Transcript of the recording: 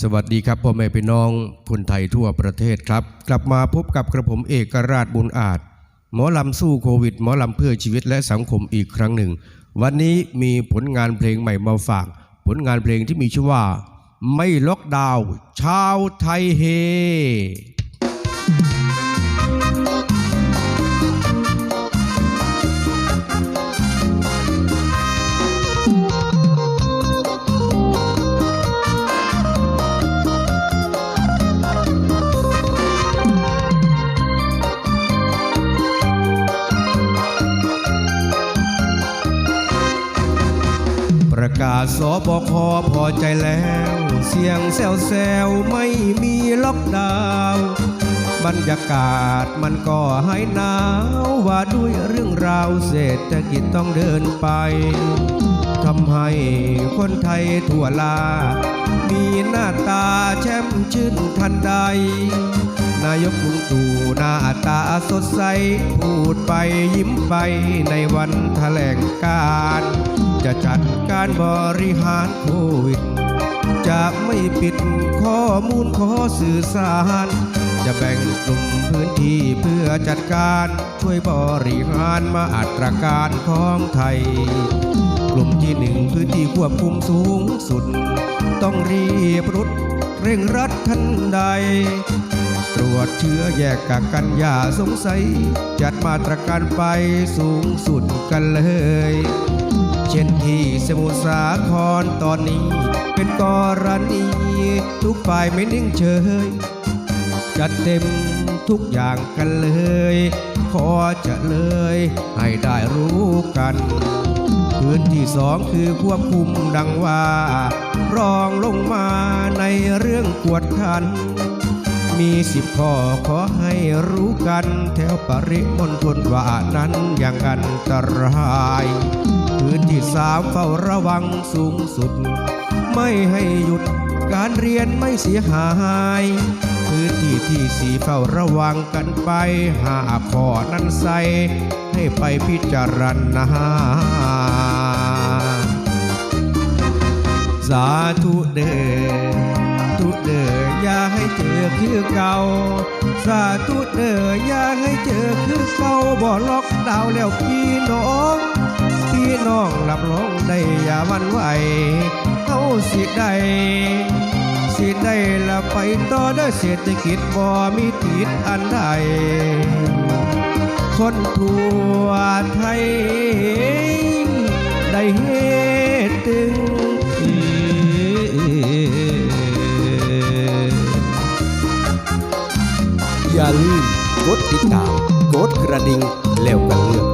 สวัสดีครับพ่อแม่พี่น้องคนไทยทั่วประเทศครับ กลับมาพบกับกระผมเอกราชบุญอาจ หมอลำสู้โควิด หมอลำเพื่อชีวิตและสังคมอีกครั้งหนึ่ง วันนี้มีผลงานเพลงใหม่มาฝาก ผลงานเพลงที่มีชื่อว่า ไม่ล็อกดาวน์ชาวไทยเฮ กาศสบคพอใจแล้ว เสียงแซวแซวๆไม่มีล็อกดาวน์บรรยากาศมันก็ให้หนาวว่าด้วยเรื่องราวเศรษฐกิจต้องเดินไปทำให้คนไทยทั่วลา มีหน้าตาแช่มชื่นทันใด นายกลุงตู่หน้าตาสดใส พูดไปยิ้มไปในวันแถลงการ จะจัดการบริหารโควิดจะไม่ปิดข้อมูลขอสื่อสาร จะแบ่งกลุ่มพื้นที่เพื่อจัดการช่วยบริหารมาอัตราการของไทย กลุ่มที่หนึ่งพื้นที่ควบคุมสูงสุด ต้องรีบรุดเร่งรัดทันใด ตรวจเชื้อแยกกักกันอย่าสงสัย จัดมาตรการไปสูงสุดกันเลย เช่นที่สมุทรสาครตอนนี้ เป็นกรณีทุกฝ่ายไม่นิ่งเฉย จัดเต็มทุกอย่างกันเลย ขอจะเลยให้ได้รู้กันพื้นที่สองคือควบคุมดังว่า รองลงมาในเรื่องกวดขัน มีสิบข้อขอให้รู้กัน แถวปริมณฑลว่านั้นอย่างอันตรายพื้นที่สามเฝ้าระวังสูงสุด ไม่ให้หยุดการเรียนไม่เสียหาย พื้นที่ที่สี่เฝ้าระวังกันไปหาข้อนั้นใส่ให้ไปพิจารณาสาธุเด้อ เจอคือเก่า สาธุเด้ออย่าให้เจอคือเก่าบ่ล็อกดาวแล้วพี่น้อง พี่น้องรับรองได้อย่าวันไหวเอาสิได้สิได้ละไปต่อเด้อเศรษฐกิจบ่มีติดอันใดคนทั่วไทย ได้เฮ็ดตึง อย่าลืมกดติดตาม กดกระดิ่งแล้วก็เลือก